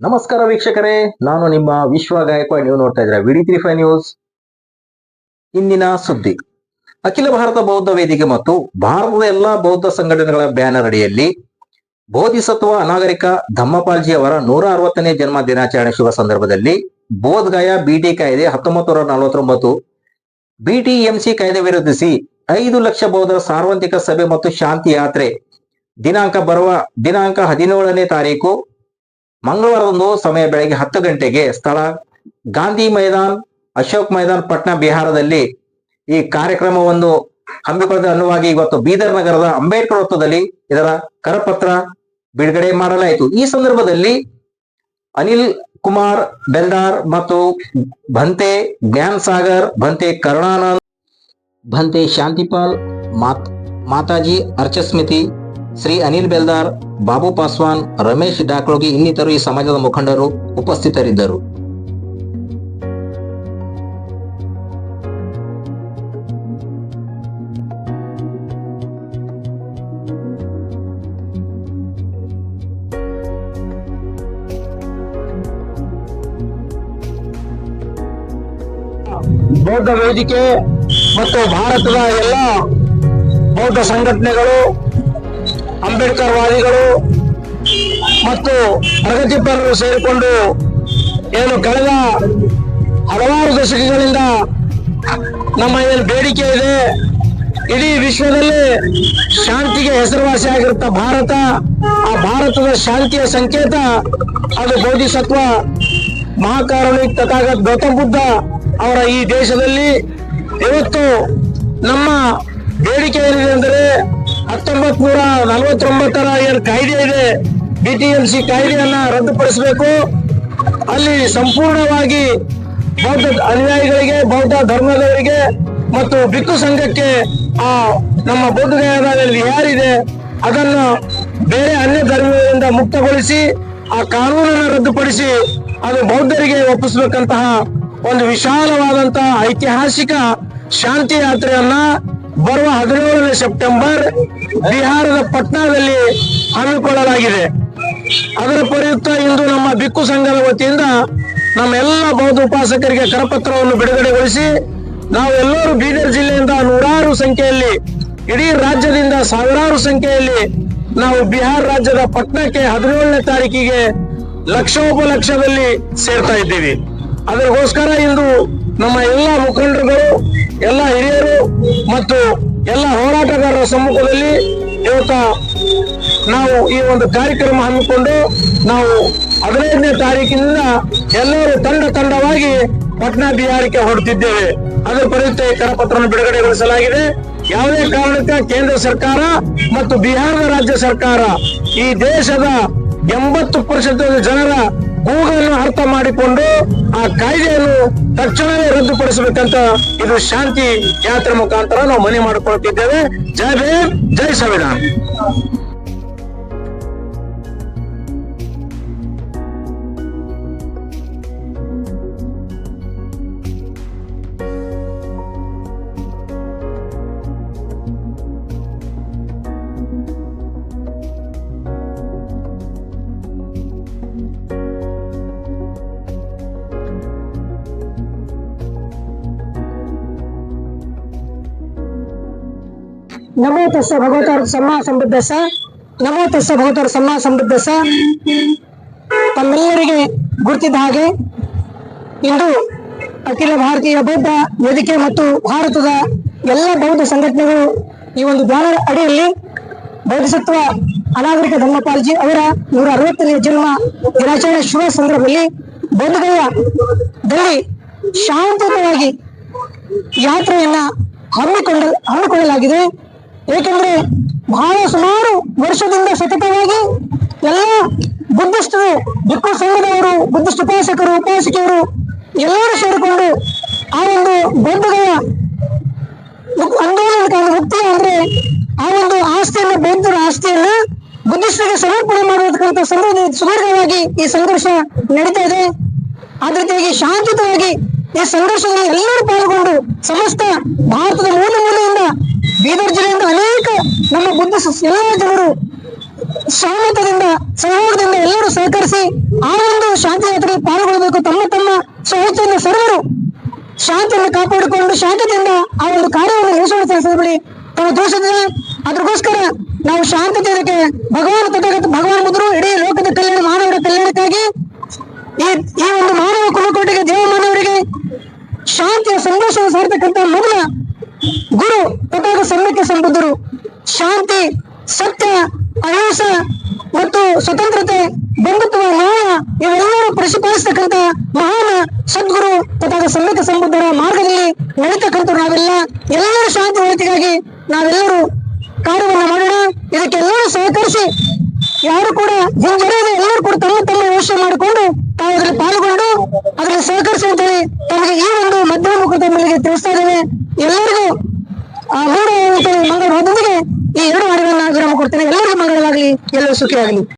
ನಮಸ್ಕಾರ ವೀಕ್ಷಕರೇ, ನಾನು ನಿಮ್ಮ ವಿಶ್ವ ಗಾಯಕ್ವಾಡ್ ನೀವು ನೋಡ್ತಾ ಇದ್ದೀರಾ ವಿಡಿ ತ್ರೀ ಫೈವ್ ನ್ಯೂಸ್. ಇಂದಿನ ಸುದ್ದಿ. ಅಖಿಲ ಭಾರತ ಬೌದ್ಧ ವೇದಿಕೆ ಮತ್ತು ಭಾರತದ ಎಲ್ಲಾ ಬೌದ್ಧ ಸಂಘಟನೆಗಳ ಬ್ಯಾನರ್ ಅಡಿಯಲ್ಲಿ ಬೋಧಿಸತ್ವ ಅನಾಗರಿಕ ಧಮ್ಮಪಾಲ್ಜಿ ಅವರ ನೂರ ಅರವತ್ತನೇ ಜನ್ಮ ದಿನಾಚರಣೆ ಶುಭ ಸಂದರ್ಭದಲ್ಲಿ ಬೋಧ್ಗಯ ಬಿಟಿ ಕಾಯ್ದೆ ಹತ್ತೊಂಬತ್ತು ನೂರ ನಲವತ್ತೊಂಬತ್ತು ಬಿಟಿಎಂಸಿ ಕಾಯ್ದೆ ವಿರೋಧಿಸಿ ಐದು ಲಕ್ಷ ಬೌದ್ಧರ ಸಾರ್ವತ್ರಿಕ ಸಭೆ ಮತ್ತು ಶಾಂತಿ ಯಾತ್ರೆ. ದಿನಾಂಕ ಬರುವ ದಿನಾಂಕ ಹದಿನೇಳನೇ ತಾರೀಕು ಮಂಗಳವಾರದಂದು ಸಮಯ ಬೆಳಗ್ಗೆ ಹತ್ತು ಗಂಟೆಗೆ ಸ್ಥಳ ಗಾಂಧಿ ಮೈದಾನ್, ಅಶೋಕ್ ಮೈದಾನ್, ಪಟ್ನಾ, ಬಿಹಾರದಲ್ಲಿ ಈ ಕಾರ್ಯಕ್ರಮವನ್ನು ಹಮ್ಮಿಕೊಳ್ಳದ ಅನುವಾಗಿ ಇವತ್ತು ಬೀದರ್ ನಗರದ ಅಂಬೇಡ್ಕರ್ ವೃತ್ತದಲ್ಲಿ ಇದರ ಕರಪತ್ರ ಬಿಡುಗಡೆ ಮಾಡಲಾಯಿತು. ಈ ಸಂದರ್ಭದಲ್ಲಿ ಅನಿಲ್ ಕುಮಾರ್ ಬೆಲ್ದಾರ್ ಮತ್ತು ಭಂತೆ ಜ್ಞಾನ್ ಸಾಗರ್ ಭಂತೆ ಕರುಣಾನಂದ್, ಭಂತೆ ಶಾಂತಿಪಾಲ್, ಮಾತ್, ಮಾತಾಜಿ, ಅರ್ಚಸ್ಮಿತಿ ಶ್ರೀ ಅನಿಲ್ ಬೆಲ್ದಾರ್, ಬಾಬು ಪಾಸ್ವಾನ್, ರಮೇಶ್ ಡಾಕ್ಲೋಗಿ ಇನ್ನಿತರು ಈ ಸಮಾಜದ ಮುಖಂಡರು ಉಪಸ್ಥಿತರಿದ್ದರು. ಬೌದ್ಧ ವೇದಿಕೆ ಮತ್ತು ಭಾರತದ ಎಲ್ಲ ಬೌದ್ಧ ಸಂಘಟನೆಗಳು ಅಂಬೇಡ್ಕರ್ ವಾದಿಗಳು ಮತ್ತು ಪ್ರಗತಿಪರರು ಸೇರಿಕೊಂಡು ಏನು ಕಳೆದ ಹಲವಾರು ದಶಕಗಳಿಂದ ನಮ್ಮ ಏನು ಬೇಡಿಕೆ ಇದೆ, ಇಡೀ ವಿಶ್ವದಲ್ಲಿ ಶಾಂತಿಗೆ ಹೆಸರುವಾಸಿ ಆಗಿರುತ್ತ ಭಾರತ, ಆ ಭಾರತದ ಶಾಂತಿಯ ಸಂಕೇತ ಅದು ಬೋಧಿಸತ್ವ. ಮಹಾಕಾರುಣಿಕ್ ತಥಾಗತ್ ಗೌತಮ ಬುದ್ಧ ಅವರ ಈ ದೇಶದಲ್ಲಿ ಇವತ್ತು ನಮ್ಮ ಬೇಡಿಕೆ ಏನಿದೆ ಅಂದರೆ ಹತ್ತೊಂಬತ್ ನೂರ ನಲವತ್ತೊಂಬತ್ತರ ಏನು ಕಾಯ್ದೆ ಇದೆ? ಬಿಟಿಎಂಸಿ ಕಾಯ್ದೆಯನ್ನ ರದ್ದುಪಡಿಸಬೇಕು. ಅಲ್ಲಿ ಸಂಪೂರ್ಣವಾಗಿ ಬೌದ್ಧ ಅನುಯಾಯಿಗಳಿಗೆ, ಬೌದ್ಧ ಧರ್ಮದವರಿಗೆ ಮತ್ತು ಬಿಕ್ಕು ಸಂಘಕ್ಕೆ ಆ ನಮ್ಮ ಬೌದ್ಧ ಯಾರಿದೆ? ಅದನ್ನು ಬೇರೆ ಅನ್ಯ ಧರ್ಮಗಳಿಂದ ಮುಕ್ತಗೊಳಿಸಿ, ಆ ಕಾನೂನನ್ನು ರದ್ದುಪಡಿಸಿ ಅದು ಬೌದ್ಧರಿಗೆ ಒಪ್ಪಿಸಬೇಕಂತಹ ಒಂದು ವಿಶಾಲವಾದಂತಹ ಐತಿಹಾಸಿಕ ಶಾಂತಿ ಯಾತ್ರೆಯನ್ನ ಬರುವ ಹದಿನೇಳನೇ ಸೆಪ್ಟೆಂಬರ್ ಬಿಹಾರದ ಪಟ್ನಾದಲ್ಲಿ ಹಮ್ಮಿಕೊಳ್ಳಲಾಗಿದೆ ಅದರ ಪ್ರಯುಕ್ತ ಇಂದು ನಮ್ಮ ಬಿಕ್ಕು ಸಂಘದ ವತಿಯಿಂದ ನಮ್ಮ ಎಲ್ಲ ಬೌದ್ಧ ಉಪಾಸಕರಿಗೆ ಕರಪತ್ರವನ್ನು ಬಿಡುಗಡೆಗೊಳಿಸಿ ನಾವೆಲ್ಲರೂ ಬೀದರ್ ಜಿಲ್ಲೆಯಿಂದ ನೂರಾರು ಸಂಖ್ಯೆಯಲ್ಲಿ ಇಡೀ ರಾಜ್ಯದಿಂದ ಸಾವಿರಾರು ಸಂಖ್ಯೆಯಲ್ಲಿ ನಾವು ಬಿಹಾರ ರಾಜ್ಯದ ಪಟ್ನಾಕ್ಕೆ ಹದಿನೇಳನೇ ತಾರೀಕಿಗೆ ಲಕ್ಷೋಪಲಕ್ಷದಲ್ಲಿ ಸೇರ್ತಾ ಇದ್ದೀವಿ. ಅದಕ್ಕೋಸ್ಕರ ಇಂದು ನಮ್ಮ ಎಲ್ಲ ಮುಖಂಡರುಗಳು, ಎಲ್ಲ ಹಿರಿಯರು ಮತ್ತು ಎಲ್ಲ ಹೋರಾಟಗಾರರ ಸಮ್ಮುಖದಲ್ಲಿ ಇವತ್ತ ನಾವು ಈ ಒಂದು ಕಾರ್ಯಕ್ರಮ ಹಮ್ಮಿಕೊಂಡು ನಾವು ಹದಿನೈದನೇ ತಾರೀಕಿನಿಂದ ಎಲ್ಲರೂ ತಂಡ ತಂಡವಾಗಿ ಪಟ್ನಾ ಬಿಹಾರಕ್ಕೆ ಹೊರಟಿದ್ದೇವೆ ಅದರ ಪ್ರಯುಕ್ತ ಈ ಕರಪತ್ರವನ್ನು ಬಿಡುಗಡೆಗೊಳಿಸಲಾಗಿದೆ. ಯಾವುದೇ ಕಾರಣಕ್ಕೆ ಕೇಂದ್ರ ಸರ್ಕಾರ ಮತ್ತು ಬಿಹಾರದ ರಾಜ್ಯ ಸರ್ಕಾರ ಈ ದೇಶದ ಎಂಬತ್ತು ಪರ್ಸೆಂಟ್ ಜನರ ಕೂಗನ್ನು ಅರ್ಥ ಮಾಡಿಕೊಂಡು ಆ ಕಾಯ್ದೆಯನ್ನು ತಕ್ಷಣವೇ ರದ್ದುಪಡಿಸಬೇಕಂತ ಇದು ಶಾಂತಿ ಯಾತ್ರೆ ಮುಖಾಂತರ ನಾವು ಮನೆ ಮಾಡಿಕೊಳ್ತಿದ್ದೇವೆ. ಜೈ ಭೀಮ್, ಜೈ ಸಂವಿಧಾನ. ನಮೋ ತಸ್ಸ ಭಗವತ ಸಮ್ಮ ಸಮೃದ್ಧಸ ನಮೋ ತಸ್ಸ ಭಗವತ ಸಮ್ಮ ಸಮೃದ್ಧಸ ತಮ್ಮೆಲ್ಲರಿಗೆ ಗುರುತಿದ್ದ ಹಾಗೆ ಇಂದು ಅಖಿಲ ಭಾರತೀಯ ಬೌದ್ಧ ವೇದಿಕೆ ಮತ್ತು ಭಾರತದ ಎಲ್ಲ ಬೌದ್ಧ ಸಂಘಟನೆಗಳು ಈ ಒಂದು ಬ್ಯಾನರ್ ಅಡಿಯಲ್ಲಿ ಬೌದ್ಧಸತ್ವ ಅನಾಗರಿಕ ಧರ್ಮಪಾಲ್ಜಿ ಅವರ ನೂರ ಅರವತ್ತನೇ ಜನ್ಮ ದಿನಾಚರಣೆ ಶುಭ ಸಂದರ್ಭದಲ್ಲಿ ಬೌದ್ಧಗಳಲ್ಲಿ ಶಾಂತಿಯುತವಾಗಿ ಯಾತ್ರೆಯನ್ನ ಹಮ್ಮಿಕೊಂಡ ಹಮ್ಮಿಕೊಳ್ಳಲಾಗಿದೆ. ಏಕೆಂದ್ರೆ ಬಹಳ ಸುಮಾರು ವರ್ಷದಿಂದ ಸತತವಾಗಿ ಎಲ್ಲ ಬುದ್ಧಿಸ್ಟರು ಬಿಕ್ಕು ಸಂಘದವರು, ಬುದ್ಧಿಸ್ಟ್ ಉಪಾಸಕರು ಉಪಾಸಕಿಯರು ಎಲ್ಲರೂ ಸೇರಿಕೊಂಡು ಆ ಒಂದು ಬೌದ್ಧಗಳ ಆಂದೋಲನಕ್ಕೆ ಮುಕ್ತಿ ಅಂದ್ರೆ ಆ ಒಂದು ಆಸ್ತಿಯನ್ನ ಬೌದ್ಧರ ಆಸ್ತಿಯನ್ನ ಬುದ್ಧಿಸ್ಟರಿಗೆ ಸಮರ್ಪಣೆ ಮಾಡುವುದಕ್ಕಂತ ಸಂದರ್ಭ ಸುಮಾರ್ಗವಾಗಿ ಈ ಸಂಘರ್ಷ ನಡೀತಾ ಇದೆ. ಅದೇ ರೀತಿಯಾಗಿ ಶಾಂತಿಯುತವಾಗಿ ಈ ಸಂಘರ್ಷದಲ್ಲಿ ಎಲ್ಲರೂ ಪಾಲ್ಗೊಂಡು ಸಮಸ್ತ ಭಾರತದ ಮೂಲೆ ಮೂಲೆಯಿಂದ ಬೀದರ್ ಜಿಲ್ಲೆಯಿಂದ ಅನೇಕ ನಮ್ಮ ಬುದ್ಧ ಸ- ಎಲ್ಲ ಜನರು ಸಹಮತದಿಂದ ಸಹಯೋಗದಿಂದ ಎಲ್ಲರೂ ಸಹಕರಿಸಿ ಆ ಒಂದು ಶಾಂತಿ ಯಾತ್ರೆಗೆ ಪಾಲ್ಗೊಳ್ಳಬೇಕು. ತಮ್ಮ ತಮ್ಮ ಸ್ವಚ್ಛಂದ ಸರ್ವರು ಶಾಂತಿಯನ್ನು ಕಾಪಾಡಿಕೊಂಡು ಶಾಂತಿಯಿಂದ ಆ ಒಂದು ಕಾರ್ಯವನ್ನು ನಡೆಸೋಣ ಸಂಸ್ಥೆಗಳು ತಮ್ಮ ದೋಷದಿಂದ ಅದಕ್ಕೋಸ್ಕರ ನಾವು ಶಾಂತತೆಯಕ್ಕೆ ಭಗವಾನ್ ತಥಾಗತ ಭಗವಾನ್ ಬುದ್ಧರು ಇಡೀ ಲೋಕದ ಕಲ್ಯಾಣ ಮಾನವರ ಕಲ್ಯಾಣಕ್ಕಾಗಿ ಈ ಈ ಒಂದು ಮಾನವ ಕುಲಕೋಟಿಗೆ ದೇವ ಮಾನವರಿಗೆ ಶಾಂತಿಯ ಸಂದೇಶವನ್ನು ಸಾರ್ತಕ್ಕಂಥ ಮೊದಲ ಗುರು ತಥಾಗ ಸಮ್ಯಕ್ಕೆ ಸಂಬುದ್ಧರು ಶಾಂತಿ, ಸತ್ಯ, ಅಹಿಂಸ ಮತ್ತು ಸ್ವತಂತ್ರತೆ, ಬಂಧುತ್ವ, ನ್ಯಾಯ ಇವೆಲ್ಲರೂ ಪ್ರತಿಪಾದಿಸತಕ್ಕಂತ ಮಹಾನ್ ಸದ್ಗುರು ತಥಾ ಸಂಗೀತ ಸಂಬುದ್ಧರ ಮಾರ್ಗದಲ್ಲಿ ನಡೀತಕ್ಕಂಥ ನಾವೆಲ್ಲ. ಎಲ್ಲರೂ ಶಾಂತಿ ಒಳಿತಿಗಾಗಿ ನಾವೆಲ್ಲರೂ ಕಾರ್ಯವನ್ನು ಮಾಡೋಣ. ಇದಕ್ಕೆ ಎಲ್ಲರೂ ಸಹಕರಿಸಿ, ಯಾರು ಕೂಡ ಹಿಂಜರಿಯದೆ ಎಲ್ಲರೂ ಕೂಡ ತಮ್ಮ ತಮ್ಮ ಯೋಚನೆ ಮಾಡಿಕೊಂಡು ತಾವು ಅದರಲ್ಲಿ ಪಾಲ್ಗೊಂಡು ಅದರಲ್ಲಿ ಸಹಕರಿಸಿ ಅಂತೇಳಿ ತಮಗೆ ಈ ಒಂದು ಮಧ್ಯಮ ಮುಖದ ಮೇಲೆ ತಿಳಿಸ್ತಾ ಇದ್ದೇವೆ. ಎಲ್ಲರಿಗೂ ಆ ಮೂರು ಈ ಎರಡು ಹಾಡುಗಳನ್ನ ವಿರಾಮ ಕೊಡ್ತೇನೆ. ಎಲ್ಲರಿಗೂ ಮಂಗಳವಾಗಲಿ. ಎಲ್ಲರೂ ಸುಖಿಯಾಗಲಿ.